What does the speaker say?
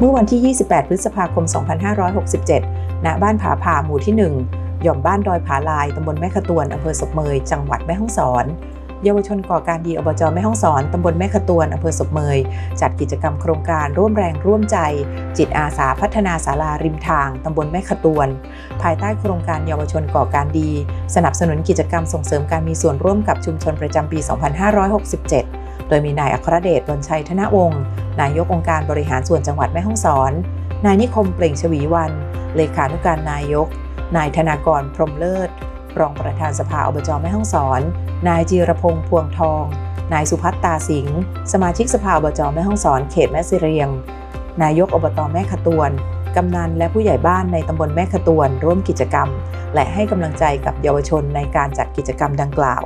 เมื่อวันที่ 28 พฤษภาคม 2567 ณ บ้านผาผาหมู่ที่ 1 หย่อมบ้านดอยผาลาย ตำบลแม่ขตวน อำเภอศพเมย จังหวัดแม่ฮ่องสอน เยาวชนก่อการดีอบจแม่ฮ่องสอน ตำบลแม่ขตวน อำเภอศพเมย จัดกิจกรรมโครงการร่วมแรงร่วมใจ จิตอาสาพัฒนาศาลาริมทาง ตำบลแม่ขตวน ภายใต้โครงการเยาวชนก่อการดี สนับสนุนกิจกรรมส่งเสริมการมีส่วนร่วมกับชุมชนประจำปี 2567 โดยมีนายอัครเดชตนชัยธนวงศ์นายกองค์การบริหารส่วนจังหวัดแม่ฮ่องสอน นายนิคมเปล่งชวีวัน เลขานุการนายก นายธนากรพรมเลิศ รองประธานสภาอบจแม่ฮ่องสอน นายจีรพงษ์พวงทอง นายสุพัฒตาสิงห์สมาชิกสภาอบจแม่ฮ่องสอนเขตแม่สิเรียง นายกอบตแม่ขตวนกำนันและผู้ใหญ่บ้านในตำบลแม่ขตวนร่วมกิจกรรม และให้กำลังใจกับเยาวชนในการจัดกิจกรรมดังกล่าว